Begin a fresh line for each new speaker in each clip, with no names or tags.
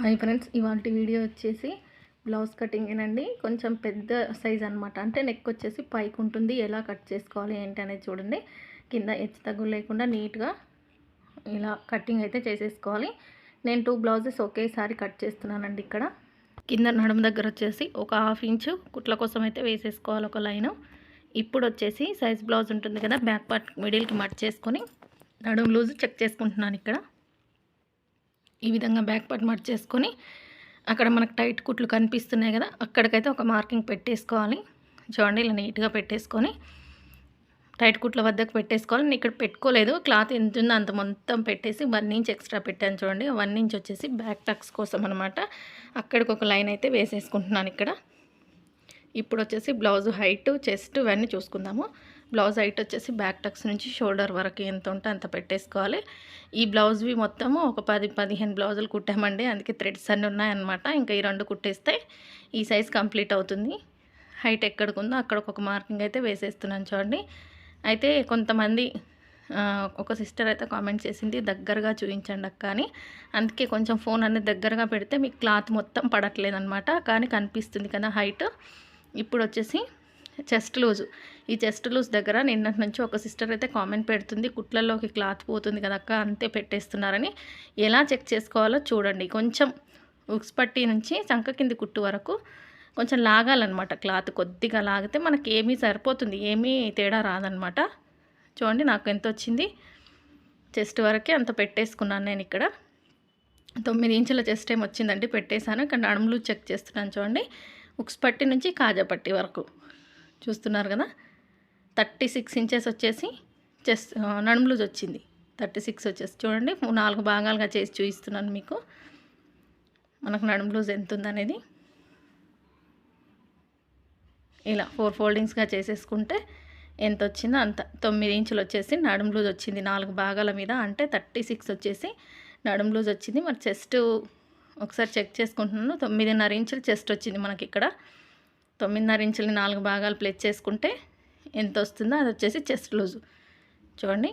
Hi friends ఇవాళ video వచ్చేసి blouse cutting ఏనండి కొంచెం పెద్ద సైజ్ అనమాట అంటే నెక్ వచ్చేసి పైకి ఉంటుంది. ఎలా కట్ చేసుకోవాలి ఏంటి అనేది చూడండి. కింద హెచ్చు తగ్గు లేకుండా నీట్గా ఇలా కటింగ్ అయితే చేసేసుకోవాలి. నేను టూ బ్లౌజెస్ ఒకేసారి కట్ చేస్తున్నానండి ఇక్కడ. కింద నడుము దగ్గర వచ్చేసి ఒక హాఫ్ ఇంచు కుట్ల కోసం అయితే వేసేసుకోవాలి ఒక లైను. ఇప్పుడు వచ్చేసి సైజ్ బ్లౌజ్ ఉంటుంది కదా బ్యాక్ పార్ట్ మిడిల్కి మట్ చేసుకొని నడుము లూజ్ చెక్ చేసుకుంటున్నాను ఇక్కడ. ఈ విధంగా బ్యాక్ పార్ట్ మర్చ్ చేసుకొని అక్కడ మనకు టైట్ కుట్లు కనిపిస్తున్నాయి కదా అక్కడికైతే ఒక మార్కింగ్ పెట్టేసుకోవాలి. చూడండి ఇలా నీట్గా పెట్టేసుకొని టైట్ కుట్ల వద్దకు పెట్టేసుకోవాలి. నేను ఇక్కడ పెట్టుకోలేదు. క్లాత్ ఎంత ఉందో అంత మొత్తం పెట్టేసి వన్ ఇంచ్ ఎక్స్ట్రా పెట్టాను చూడండి. వన్ ఇంచ్ వచ్చేసి బ్యాక్ టక్స్ కోసం అనమాట అక్కడికి ఒక లైన్ అయితే వేసేసుకుంటున్నాను ఇక్కడ. ఇప్పుడు వచ్చేసి బ్లౌజ్ హైట్ చెస్ట్ ఇవన్నీ చూసుకుందాము. బ్లౌజ్ హైట్ వచ్చేసి బ్యాక్ టక్స్ నుంచి షోల్డర్ వరకు ఎంత ఉంటే అంత పెట్టేసుకోవాలి. ఈ బ్లౌజ్వి మొత్తము ఒక పది పదిహేను బ్లౌజులు కుట్టామండి. అందుకే థ్రెడ్స్ అన్నీ ఉన్నాయన్నమాట. ఇంకా ఈ రెండు కుట్టేస్తే ఈ సైజ్ కంప్లీట్ అవుతుంది. హైట్ ఎక్కడికి ఉందో అక్కడ ఒక మార్కింగ్ అయితే వేసేస్తున్నాను చూడండి. అయితే కొంతమంది ఒక సిస్టర్ అయితే కామెంట్ చేసింది దగ్గరగా చూపించండి అక్క అని. అందుకే కొంచెం ఫోన్ అనేది దగ్గరగా పెడితే మీకు క్లాత్ మొత్తం పడట్లేదు అనమాట కానీ కనిపిస్తుంది కదా హైట్. ఇప్పుడు వచ్చేసి చెస్ట్ లూజ్. ఈ చెస్ట్ లూజ్ దగ్గర నిన్నటి నుంచి ఒక సిస్టర్ అయితే కామెంట్ పెడుతుంది కుట్లలోకి క్లాత్ పోతుంది కదా అక్క అంతే పెట్టేస్తున్నారని. ఎలా చెక్ చేసుకోవాలో చూడండి. కొంచెం ఉక్స్ పట్టి నుంచి చంక కింది కుట్టు వరకు కొంచెం లాగాలన్నమాట క్లాత్. కొద్దిగా లాగితే మనకి ఏమీ సరిపోతుంది ఏమీ తేడా రాదనమాట చూడండి నాకు ఎంత వచ్చింది. చెస్ట్ వరకే అంత పెట్టేసుకున్నాను నేను ఇక్కడ. తొమ్మిది ఇంచుల చెస్ట్ ఏం వచ్చిందండి పెట్టేశాను ఇక్కడ నడుములు చెక్ చేస్తున్నాను చూడండి. ఉక్స్ పట్టి నుంచి కాజా పట్టి వరకు. చూస్తున్నారు కదా? థర్టీ సిక్స్ ఇంచెస్ వచ్చేసి చెస్ట్ నడుము లూజ్ వచ్చింది. థర్టీ సిక్స్ వచ్చేసి చూడండి నాలుగు భాగాలుగా చేసి చూపిస్తున్నాను మీకు. మనకు నడుము లూజ్ ఎంత ఉందనేది. ఇలా ఫోర్ ఫోల్డింగ్స్గా చేసేసుకుంటే ఎంత వచ్చిందో అంత. తొమ్మిది ఇంచులు వచ్చేసి నడుము లూజ్ వచ్చింది నాలుగు భాగాల మీద. అంటే థర్టీ సిక్స్ వచ్చేసి నడుము లూజ్ వచ్చింది. మరి చెస్ట్ ఒకసారి చెక్ చేసుకుంటున్నాను. తొమ్మిదిన్నర ఇంచులు చెస్ట్ వచ్చింది మనకి ఇక్కడ. తొమ్మిదిన్నర ఇంచులు నాలుగు భాగాలు ప్లేట్ చేసుకుంటే ఎంత వస్తుందో అది వచ్చేసి చెస్ట్ లూజు. చూడండి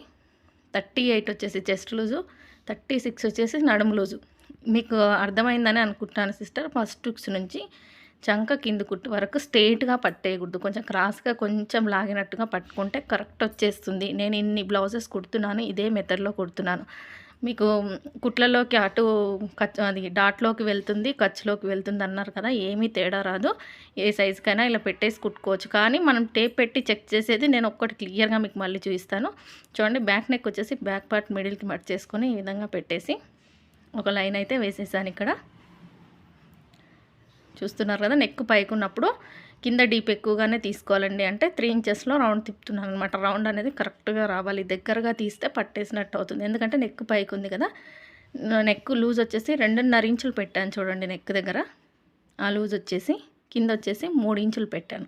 థర్టీ ఎయిట్ వచ్చేసి చెస్ట్ లూజు థర్టీ సిక్స్ వచ్చేసి నడుము లూజు. మీకు అర్థమైందని అనుకుంటున్నాను సిస్టర్. ఫస్ట్ హుక్స్ నుంచి చంక కింద కుట్టు వరకు స్ట్రైట్గా పట్టేయకూడదు. కొంచెం క్రాస్గా కొంచెం లాగినట్టుగా పట్టుకుంటే కరెక్ట్ వచ్చేస్తుంది. నేను ఇన్ని బ్లౌజెస్ కుడుతున్నాను ఇదే మెథడ్లో కుడుతున్నాను. మీకు కుట్లలోకి అటు కచ్ అది డాట్లోకి వెళ్తుంది ఖర్చులోకి వెళ్తుంది అన్నారు కదా ఏమీ తేడా రాదు. ఏ సైజుకైనా ఇలా పెట్టేసి కుట్టుకోవచ్చు. కానీ మనం టేప్ పెట్టి చెక్ చేసేది నేను ఒక్కటి క్లియర్గా మీకు మళ్ళీ చూపిస్తాను. చూడండి బ్యాక్ నెక్ వచ్చేసి బ్యాక్ పార్ట్ మిడిల్కి మట్ చేసుకొని ఈ విధంగా పెట్టేసి ఒక లైన్ అయితే వేసేసాను ఇక్కడ. చూస్తున్నారు కదా నెక్ పైకి ఉన్నప్పుడు కింద డీప్ ఎక్కువగానే తీసుకోవాలండి. అంటే త్రీ ఇంచెస్లో రౌండ్ తిప్పుతున్నాను అనమాట రౌండ్ అనేది కరెక్ట్గా రావాలి. దగ్గరగా తీస్తే పట్టేసినట్టు అవుతుంది. ఎందుకంటే నెక్ పైకి ఉంది కదా. నెక్ లూజ్ వచ్చేసి రెండున్నర ఇంచులు పెట్టాను చూడండి నెక్ దగ్గర. ఆ లూజ్ వచ్చేసి కింద వచ్చేసి మూడు ఇంచులు పెట్టాను.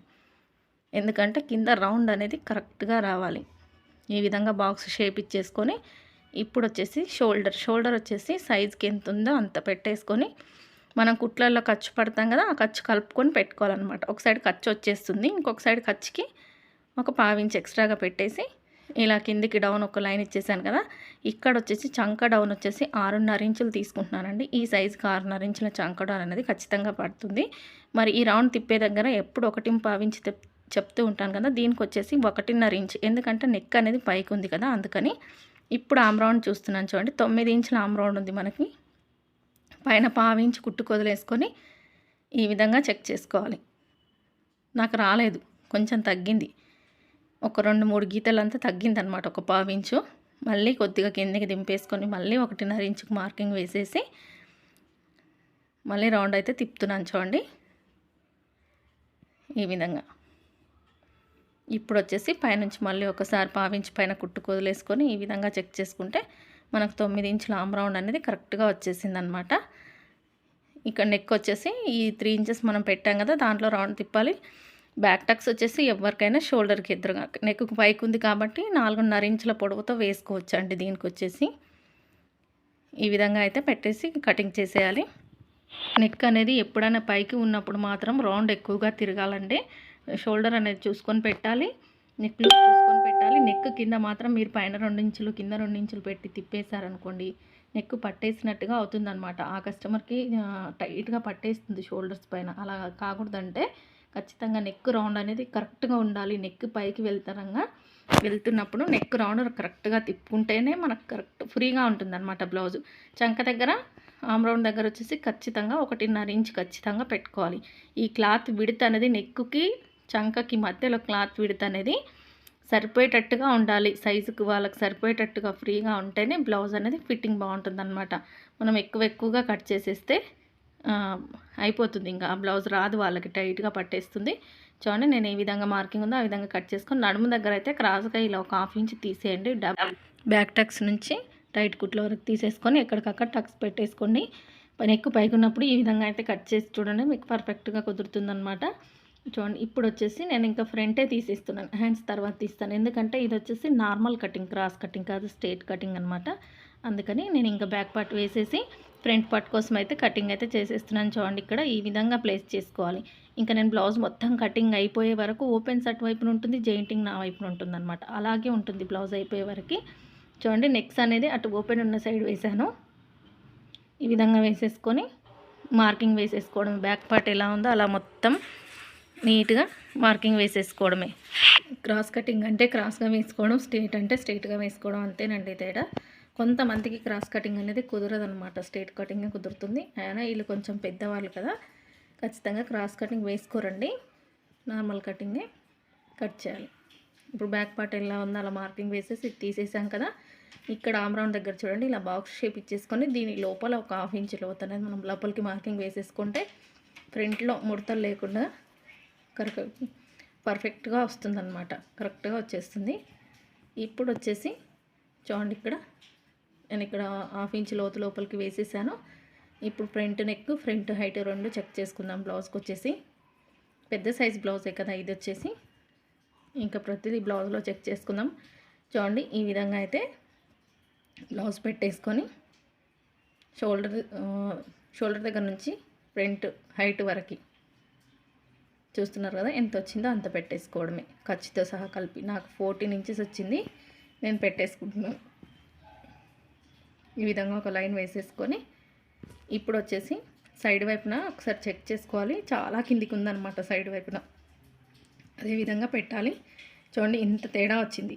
ఎందుకంటే కింద రౌండ్ అనేది కరెక్ట్గా రావాలి. ఈ విధంగా బాక్స్ షేప్ ఇచ్చేసుకొని ఇప్పుడు వచ్చేసి షోల్డర్. షోల్డర్ వచ్చేసి సైజ్కి ఎంత ఉందో అంత పెట్టేసుకొని మనం కుట్లల్లో ఖర్చు పడతాం కదా ఆ ఖర్చు కలుపుకొని పెట్టుకోవాలన్నమాట. ఒక సైడ్ ఖర్చు వచ్చేస్తుంది ఇంకొక సైడ్ ఖర్చుకి ఒక పావించి ఎక్స్ట్రాగా పెట్టేసి ఇలా కిందికి డౌన్ ఒక లైన్ ఇచ్చేసాను కదా ఇక్కడ వచ్చేసి చంక డౌన్ వచ్చేసి ఆరున్నర ఇంచులు తీసుకుంటున్నానండి. ఈ సైజుకి ఆరున్నర ఇంచుల చంక డౌన్ అనేది ఖచ్చితంగా పడుతుంది. మరి ఈ రౌండ్ తిప్పే దగ్గర ఎప్పుడు ఒకటి పావించి తెప్- చెప్తూ ఉంటాను కదా దీనికి వచ్చేసి ఒకటిన్నర ఇంచ్. ఎందుకంటే నెక్ అనేది పైకి ఉంది కదా అందుకని ఇప్పుడు ఆమ్ రౌండ్ చూస్తున్నాను చూడండి తొమ్మిది ఇంచుల ఆమ్ రౌండ్ ఉంది మనకి. పైన పావించి కుట్టుకొదిలేసుకొని ఈ విధంగా చెక్ చేసుకోవాలి. నాకు రాలేదు. కొంచెం తగ్గింది. ఒక రెండు మూడు గీతలంతా తగ్గింది అనమాట ఒక పావించు మళ్ళీ కొద్దిగా కిందకి దింపేసుకొని మళ్ళీ ఒకటిన్నర ఇంచుకు మార్కింగ్ వేసేసి మళ్ళీ రౌండ్ అయితే తిప్పుతున్నాను చూడండి. ఈ విధంగా. ఇప్పుడు వచ్చేసి పైనుంచి మళ్ళీ ఒకసారి పావించి పైన కుట్టు కుదిలేసుకొని ఈ విధంగా చెక్ చేసుకుంటే మనకు తొమ్మిది ఇంచుల ఆమ్ రౌండ్ అనేది కరెక్ట్గా వచ్చేసింది అనమాట ఇక్కడ నెక్ వచ్చేసి ఈ త్రీ ఇంచెస్ మనం పెట్టాం కదా దాంట్లో రౌండ్ తిప్పాలి. బ్యాక్ టక్స్ వచ్చేసి ఎవరికైనా షోల్డర్కి ఎదురుగా నెక్ పైకి ఉంది కాబట్టి నాలుగున్నర ఇంచుల పొడవుతో వేసుకోవచ్చు అండి దీనికి వచ్చేసి. ఈ విధంగా అయితే పెట్టేసి కటింగ్ చేసేయాలి. నెక్ అనేది ఎప్పుడైనా పైకి ఉన్నప్పుడు మాత్రం రౌండ్ ఎక్కువగా తిరగాలండి. షోల్డర్ అనేది చూసుకొని పెట్టాలి. నెక్లు చూసుకొని పెట్టాలి. నెక్ కింద మాత్రం మీరు పైన రెండు ఇంచులు కింద రెండు ఇంచులు పెట్టి తిప్పేశారనుకోండి నెక్ పట్టేసినట్టుగా అవుతుందన్నమాట. ఆ కస్టమర్కి టైట్గా పట్టేస్తుంది షోల్డర్స్ పైన. అలా కాకూడదంటే ఖచ్చితంగా నెక్ రౌండ్ అనేది కరెక్ట్గా ఉండాలి. నెక్ పైకి వెళ్తారంగా వెళ్తున్నప్పుడు నెక్ రౌండ్ కరెక్ట్గా తిప్పుకుంటేనే మనకు కరెక్ట్ ఫ్రీగా ఉంటుందన్నమాట బ్లౌజ్. చంక దగ్గర ఆమ్ రౌండ్ దగ్గర వచ్చేసి ఖచ్చితంగా ఒకటిన్నర ఇంచ్ ఖచ్చితంగా పెట్టుకోవాలి. ఈ క్లాత్ విడత అనేది నెక్కుకి చంకకి మధ్యలో క్లాత్ విడత అనేది సరిపోయేటట్టుగా ఉండాలి. సైజుకి వాళ్ళకి సరిపోయేటట్టుగా ఫ్రీగా ఉంటేనే బ్లౌజ్ అనేది ఫిట్టింగ్ బాగుంటుంది అనమాట మనం ఎక్కువ ఎక్కువగా కట్ చేసేస్తే అయిపోతుంది. ఇంకా ఆ బ్లౌజ్ రాదు వాళ్ళకి టైట్గా పట్టేస్తుంది. చూడండి నేను ఏ విధంగా మార్కింగ్ ఉందో ఆ విధంగా కట్ చేసుకొని నడుము దగ్గర అయితే క్రాస్గా ఇలా ఒక హాఫ్ ఇంచ్ తీసేయండి. బ్యాక్ టక్స్ నుంచి టైట్ కుట్ల వరకు తీసేసుకొని ఎక్కడికక్కడ టక్స్ పెట్టేసుకోండి. ఎక్కువ పైకి ఉన్నప్పుడు ఈ విధంగా అయితే కట్ చేసి చూడండి మీకు పర్ఫెక్ట్గా కుదురుతుందనమాట చూడండి ఇప్పుడు వచ్చేసి నేను ఇంకా ఫ్రంటే తీసేస్తున్నాను హ్యాండ్స్ తర్వాత తీస్తాను. ఎందుకంటే ఇది వచ్చేసి నార్మల్ కటింగ్ క్రాస్ కటింగ్ కాదు స్ట్రేట్ కటింగ్ అనమాట అందుకని నేను ఇంకా బ్యాక్ పార్ట్ వేసేసి ఫ్రంట్ పార్ట్ కోసం అయితే కటింగ్ అయితే చేసేస్తున్నాను చూడండి ఇక్కడ. ఈ విధంగా ప్లేస్ చేసుకోవాలి. ఇంకా నేను బ్లౌజ్ మొత్తం కటింగ్ అయిపోయే వరకు ఓపెన్ సట్ వైపున ఉంటుంది జెయింటింగ్ నా వైపున ఉంటుంది అనమాట అలాగే ఉంటుంది బ్లౌజ్ అయిపోయే వరకు. చూడండి నెక్స్ అనేది అటు ఓపెన్ ఉన్న సైడ్ వేసాను ఈ విధంగా వేసేసుకొని మార్కింగ్ వేసేసుకోవడం బ్యాక్ పార్ట్ ఎలా ఉందో అలా మొత్తం నీట్గా మార్కింగ్ వేసేసుకోవడమే. క్రాస్ కటింగ్ అంటే క్రాస్గా వేసుకోవడం స్ట్రేట్ అంటే స్ట్రేట్గా వేసుకోవడం అంతేనండి తేడా. కొంతమందికి క్రాస్ కటింగ్ అనేది కుదరదనమాట స్ట్రేట్ కటింగ్ కుదురుతుంది. అయినా వీళ్ళు కొంచెం పెద్దవాళ్ళు కదా ఖచ్చితంగా క్రాస్ కటింగ్ వేసుకోరండి. నార్మల్ కటింగే కట్ చేయాలి. ఇప్పుడు బ్యాక్ పార్ట్ ఎలా ఉందో అలా మార్కింగ్ వేసేసి తీసేసాం కదా. ఇక్కడ ఆమ్రౌండ్ దగ్గర చూడండి ఇలా బాక్స్ షేప్ ఇచ్చేసుకొని దీని లోపల ఒక హాఫ్ ఇంచ్ లోతు అనేది మనం లోపలికి మార్కింగ్ వేసేసుకుంటే ఫ్రంట్లో ముడతలు లేకుండా కరెక్ట్ పర్ఫెక్ట్గా వస్తుందన్నమాట. కరెక్ట్గా వచ్చేస్తుంది. ఇప్పుడు వచ్చేసి చూడండి ఇక్కడ. నేను ఇక్కడ హాఫ్ ఇంచ్ లోతు లోపలికి వేసేసాను. ఇప్పుడు ఫ్రంట్ నెక్ ఫ్రంట్ హైట్ రెండు చెక్ చేసుకుందాం బ్లౌజ్కి వచ్చేసి. పెద్ద సైజ్ బ్లౌజే కదా ఇది వచ్చేసి. ఇంకా ప్రతిదీ బ్లౌజ్లో చెక్ చేసుకుందాం. చూడండి ఈ విధంగా అయితే బ్లౌజ్ పెట్టేసుకొని షోల్డర్ షోల్డర్ దగ్గర నుంచి ఫ్రంట్ హైట్ వరకు చూస్తున్నారు కదా ఎంత వచ్చిందో అంత పెట్టేసుకోవడమే. ఖర్చుతో సహా కలిపి. నాకు ఫోర్టీన్ ఇంచెస్ వచ్చింది నేను పెట్టేసుకుంటున్నాను ఈ విధంగా ఒక లైన్ వేసేసుకొని ఇప్పుడు వచ్చేసి సైడ్ వైపున ఒకసారి చెక్ చేసుకోవాలి. చాలా కిందికి ఉందన్నమాట సైడ్ వైపున. అదే విధంగా పెట్టాలి. చూడండి ఇంత తేడా వచ్చింది.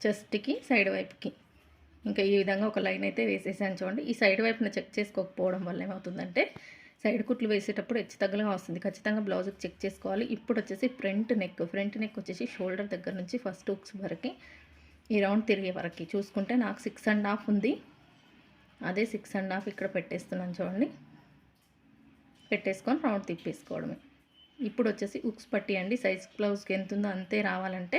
చెస్ట్కి సైడ్ వైపుకి. ఇంకా ఈ విధంగా ఒక లైన్ అయితే వేసేసాను చూడండి. ఈ సైడ్ వైపున చెక్ చేసుకోకపోవడం వల్ల ఏమవుతుందంటే సైడ్ కుట్లు వేసేటప్పుడు హెచ్చు తగ్గలుగా వస్తుంది. ఖచ్చితంగా బ్లౌజ్కి చెక్ చేసుకోవాలి. ఇప్పుడు వచ్చేసి ఫ్రంట్ నెక్. ఫ్రంట్ నెక్ వచ్చేసి షోల్డర్ దగ్గర నుంచి ఫస్ట్ హుక్స్ వరకు ఈ రౌండ్ తిరిగే వరకు. చూసుకుంటే నాకు సిక్స్ అండ్ హాఫ్ ఉంది. అదే సిక్స్ అండ్ హాఫ్ ఇక్కడ పెట్టేస్తున్నాను చూడండి. పెట్టేసుకొని రౌండ్ తిప్పేసుకోవడమే. ఇప్పుడు వచ్చేసి ఉక్స్ పట్టి అండి. సైజ్ బ్లౌజ్కి ఎంత ఉందో అంతే రావాలంటే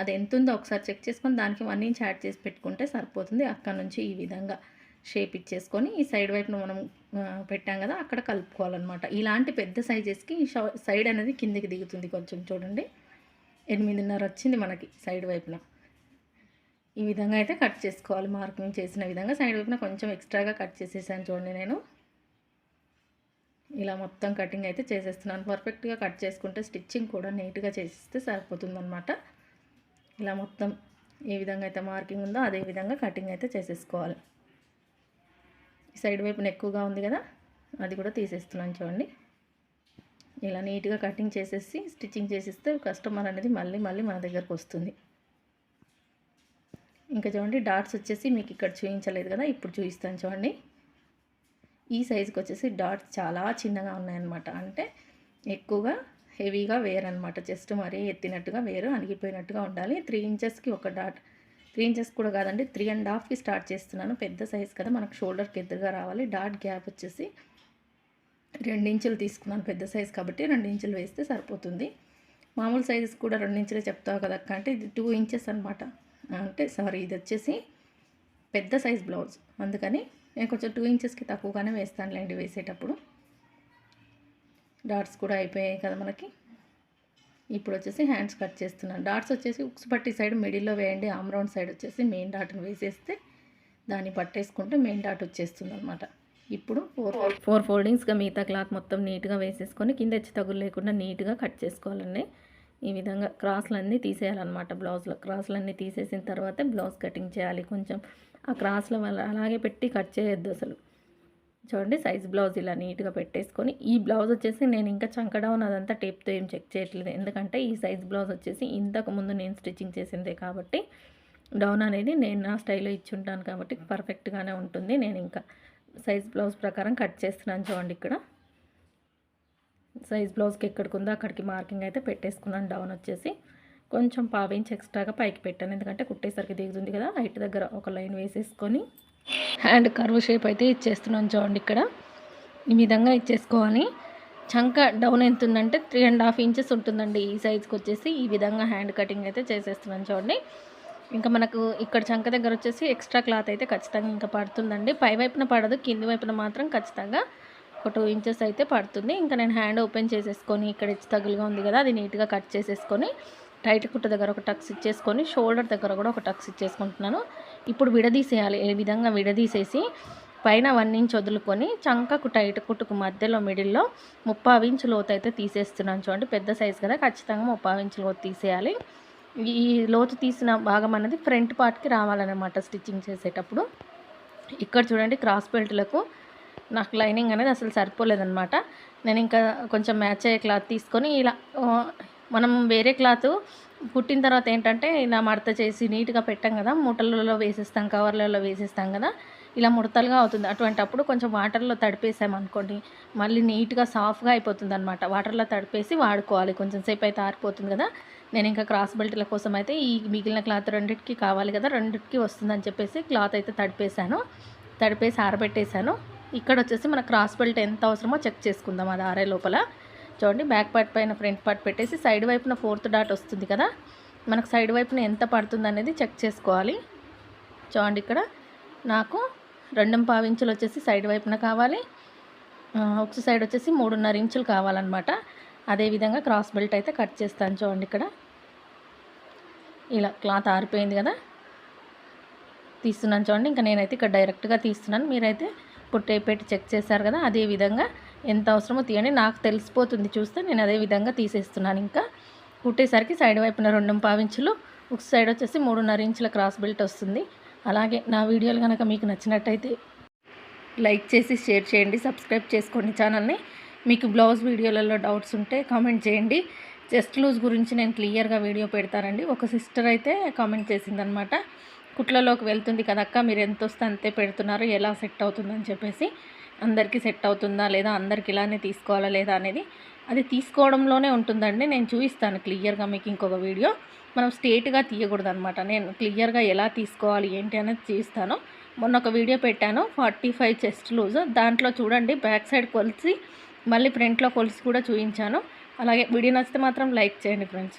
అది ఎంత ఉందో ఒకసారి చెక్ చేసుకొని దానికి వన్ ఇంచ్ యాడ్ చేసి పెట్టుకుంటే సరిపోతుంది. అక్కడ నుంచి ఈ విధంగా. షేప్ ఇచ్చేసుకొని ఈ సైడ్ వైపున మనం పెట్టాం కదా అక్కడ కలుపుకోవాలన్నమాట. ఇలాంటి పెద్ద సైజెస్కి ఈ సైడ్ అనేది కిందికి దిగుతుంది కొంచెం చూడండి. ఎనిమిదిన్నర వచ్చింది మనకి సైడ్ వైపున. ఈ విధంగా అయితే కట్ చేసుకోవాలి మార్కింగ్ చేసిన విధంగా. సైడ్ వైపున కొంచెం ఎక్స్ట్రాగా కట్ చేసేసాను చూడండి నేను. ఇలా మొత్తం కటింగ్ అయితే చేసేస్తున్నాను. పర్ఫెక్ట్గా కట్ చేసుకుంటే స్టిచ్చింగ్ కూడా నీట్గా చేసిస్తే సరిపోతుందన్నమాట. ఇలా మొత్తం ఏ విధంగా అయితే మార్కింగ్ ఉందో అదే విధంగా కటింగ్ అయితే చేసేసుకోవాలి. సైడ్ వైపున ఎక్కువగా ఉంది కదా అది కూడా తీసేస్తున్నాను చూడండి. ఇలా నీట్గా కటింగ్ చేసేసి స్టిచ్చింగ్ చేసిస్తే కస్టమర్ అనేది మళ్ళీ మళ్ళీ మన దగ్గరకు వస్తుంది. ఇంకా చూడండి డాట్స్ వచ్చేసి మీకు ఇక్కడ చూపించలేదు కదా ఇప్పుడు చూపిస్తాను చూడండి. ఈ సైజుకి వచ్చేసి డాట్స్ చాలా చిన్నగా ఉన్నాయన్నమాట. అంటే ఎక్కువగా హెవీగా వేరనమాట జస్ట్ మరీ ఎత్తినట్టుగా వేరు అణిగిపోయినట్టుగా ఉండాలి. త్రీ ఇంచెస్కి ఒక డాట్ త్రీ ఇంచెస్ కూడా కాదండి త్రీ అండ్ హాఫ్కి స్టార్ట్ చేస్తున్నాను. పెద్ద సైజ్ కదా మనకు షోల్డర్కి ఎదురుగా రావాలి. డాట్ గ్యాప్ వచ్చేసి రెండు ఇంచులు తీసుకున్నాను పెద్ద సైజ్ కాబట్టి రెండు ఇంచులు వేస్తే సరిపోతుంది. మామూలు సైజెస్ కూడా రెండు ఇంచులే చెప్తావు కదా అంటే ఇది టూ ఇంచెస్ అనమాట అంటే సారీ ఇది వచ్చేసి పెద్ద సైజ్ బ్లౌజ్ అందుకని నేను కొంచెం టూ ఇంచెస్కి తక్కువగానే వేస్తానులేండి వేసేటప్పుడు. డాట్స్ కూడా అయిపోయాయి కదా మనకి. ఇప్పుడు వచ్చేసి హ్యాండ్స్ కట్ చేస్తున్నాను డాట్స్ వచ్చేసి ఉక్స్ పట్టి సైడ్ మిడిల్లో వేయండి. ఆమ్ రౌండ్ సైడ్ వచ్చేసి మెయిన్ డాట్ని వేసేస్తే దాన్ని పట్టేసుకుంటే మెయిన్ డాట్ వచ్చేస్తుంది అనమాట ఇప్పుడు ఫోర్ ఫోర్ ఫోల్డింగ్స్గా మిగతా క్లాత్ మొత్తం నీట్గా వేసేసుకొని కింద హెచ్చు తగులు లేకుండా నీట్గా కట్ చేసుకోవాలండి. ఈ విధంగా క్రాస్లన్నీ తీసేయాలన్నమాట బ్లౌజ్లో. క్రాస్లన్నీ తీసేసిన తర్వాత బ్లౌజ్ కటింగ్ చేయాలి. కొంచెం ఆ క్రాస్ల వల్ల అలాగే పెట్టి కట్ చేయొద్దు అసలు. చూడండి సైజ్ బ్లౌజ్ ఇలా నీట్గా పెట్టేసుకొని ఈ బ్లౌజ్ వచ్చేసి నేను ఇంకా చంకడౌన్ అదంతా టేప్తో ఏం చెక్ చేయట్లేదు. ఎందుకంటే ఈ సైజ్ బ్లౌజ్ వచ్చేసి ఇంతకు ముందు నేను స్టిచ్చింగ్ చేసిందే కాబట్టి డౌన్ అనేది నేను నా స్టైల్లో ఇచ్చి ఉంటాను కాబట్టి పర్ఫెక్ట్గానే ఉంటుంది. నేను ఇంకా సైజ్ బ్లౌజ్ ప్రకారం కట్ చేస్తున్నాను చూడండి ఇక్కడ. సైజ్ బ్లౌజ్కి ఎక్కడికి ఉందో అక్కడికి మార్కింగ్ అయితే పెట్టేసుకున్నాను డౌన్ వచ్చేసి. కొంచెం పావించి ఎక్స్ట్రాగా పైకి పెట్టాను. ఎందుకంటే కుట్టేసరికి దిగుతుంది కదా హైట్ దగ్గర ఒక లైన్ వేసేసుకొని హ్యాండ్ కర్వ్ షేప్ అయితే ఇచ్చేస్తున్నాను చూడండి ఇక్కడ. ఈ విధంగా ఇచ్చేసుకోవాలి. చంక డౌన్ ఎంత ఉందంటే త్రీ అండ్ హాఫ్ ఇంచెస్ ఉంటుందండి ఈ సైజ్కి వచ్చేసి. ఈ విధంగా హ్యాండ్ కటింగ్ అయితే చేసేస్తున్నాను చూడండి. ఇంకా మనకు ఇక్కడ చంక దగ్గర వచ్చేసి ఎక్స్ట్రా క్లాత్ అయితే ఖచ్చితంగా ఇంకా పడుతుందండి. పై వైపున పడదు కింది వైపున మాత్రం ఖచ్చితంగా ఒక టూ ఇంచెస్ అయితే పడుతుంది. ఇంకా నేను హ్యాండ్ ఓపెన్ చేసేసుకొని ఇక్కడ ఇచ్చి తగులుగా ఉంది కదా అది నీట్గా కట్ చేసేసుకొని రైట్ కుట్ట దగ్గర ఒక టక్స్ ఇచ్చేసుకొని షోల్డర్ దగ్గర కూడా ఒక టక్స్ ఇచ్చేసుకుంటున్నాను. ఇప్పుడు విడదీసేయాలి ఏ విధంగా విడదీసేసి పైన వన్ ఇంచ్ వదులుకొని చంకకు టైట్ కుట్టుకు మధ్యలో మిడిల్లో ముప్పావు ఇంచు లోతు అయితే తీసేస్తున్నాను చూడండి. పెద్ద సైజు కదా ఖచ్చితంగా ముప్పావు ఇంచు లోతు తీసేయాలి. ఈ లోతు తీసిన భాగం అనేది ఫ్రంట్ పార్ట్కి రావాలన్నమాట స్టిచ్చింగ్ చేసేటప్పుడు. ఇక్కడ చూడండి క్రాస్ బెల్ట్లకు నాకు లైనింగ్ అనేది అసలు సరిపోలేదన్నమాట. నేను ఇంకా కొంచెం మ్యాచ్ అయ్యే క్లాత్ తీసుకొని ఇలా మనం వేరే క్లాత్ కుట్టిన తర్వాత ఏంటంటే ఇలా మడత చేసి నీట్గా పెట్టాం కదా మూటలలో వేసేస్తాం కవర్లలో వేసేస్తాం కదా ఇలా ముడతలుగా అవుతుంది. అటువంటప్పుడు కొంచెం వాటర్లో తడిపేసామనుకోండి మళ్ళీ నీట్గా సాఫ్ట్గా అయిపోతుంది అనమాట వాటర్లో తడిపేసి వాడుకోవాలి. కొంచెం సేపు అయితే ఆరిపోతుంది కదా. నేను ఇంకా క్రాస్ బెల్ట్ల కోసం అయితే ఈ మిగిలిన క్లాత్ రెండింటికి కావాలి కదా రెండింటికి వస్తుందని చెప్పేసి క్లాత్ అయితే తడిపేశాను తడిపేసి ఆరబెట్టేశాను ఇక్కడ వచ్చేసి మన క్రాస్ బెల్ట్ ఎంత అవసరమో చెక్ చేసుకుందాం. అది ఆరే లోపల. చూడండి బ్యాక్ పార్ట్ పైన ఫ్రంట్ పార్ట్ పెట్టేసి సైడ్ వైపున ఫోర్త్ డాట్ వస్తుంది కదా? మనకు సైడ్ వైపున ఎంత పడుతుంది అనేది చెక్ చేసుకోవాలి. చూడండి ఇక్కడ నాకు రెండు పావించులు వచ్చేసి సైడ్ వైపున కావాలి. ఒక సైడ్ వచ్చేసి మూడున్నర ఇంచులు కావాలన్నమాట. అదేవిధంగా క్రాస్ బెల్ట్ అయితే కట్ చేస్తాను చూడండి ఇక్కడ. ఇలా క్లాత్ ఆరిపోయింది కదా? తీస్తున్నాను చూడండి ఇంకా నేనైతే ఇక్కడ డైరెక్ట్గా తీస్తున్నాను. మీరైతే పుట్టే పెట్టి చెక్ చేశారు కదా? అదే విధంగా ఎంత అవసరమో తీయండి. నాకు తెలిసిపోతుంది చూస్తే నేను అదే విధంగా తీసేస్తున్నాను ఇంకా. కుట్టేసరికి సైడ్ వైపున రెండు పావించులు ఒక సైడ్ వచ్చేసి మూడున్నర ఇంచుల క్రాస్ బెల్ట్ వస్తుంది. అలాగే నా వీడియోలు కనుక మీకు నచ్చినట్టయితే లైక్ చేసి షేర్ చేయండి సబ్స్క్రైబ్ చేసుకోండి ఛానల్ని. మీకు బ్లౌజ్ వీడియోలలో డౌట్స్ ఉంటే కామెంట్ చేయండి. జస్ట్ లూజ్ గురించి నేను క్లియర్గా వీడియో పెడతానండి. ఒక సిస్టర్ అయితే కామెంట్ చేసిందనమాట. కుట్లలోకి వెళ్తుంది కదక్క మీరు ఎంత వస్తే అంతే పెడుతున్నారు ఎలా సెట్ అవుతుందని చెప్పేసి అందరికీ సెట్ అవుతుందా లేదా అందరికి ఇలానే తీసుకోవాలా లేదా అనేది అది తీసుకోవడంలోనే ఉంటుందండి. నేను చూపిస్తాను క్లియర్గా మీకు ఇంకొక వీడియో. మనం స్టేట్గా తీయకూడదు అనమాట నేను క్లియర్గా ఎలా తీసుకోవాలి ఏంటి అనేది చూస్తాను మొన్న ఒక వీడియో పెట్టాను ఫార్టీ ఫైవ్ చెస్ట్ లూజ్. దాంట్లో చూడండి బ్యాక్ సైడ్ కొలిసి మళ్ళీ ఫ్రంట్లో కొలిసి కూడా చూపించాను. అలాగే వీడియో నచ్చితే మాత్రం లైక్ చేయండి ఫ్రెండ్స్.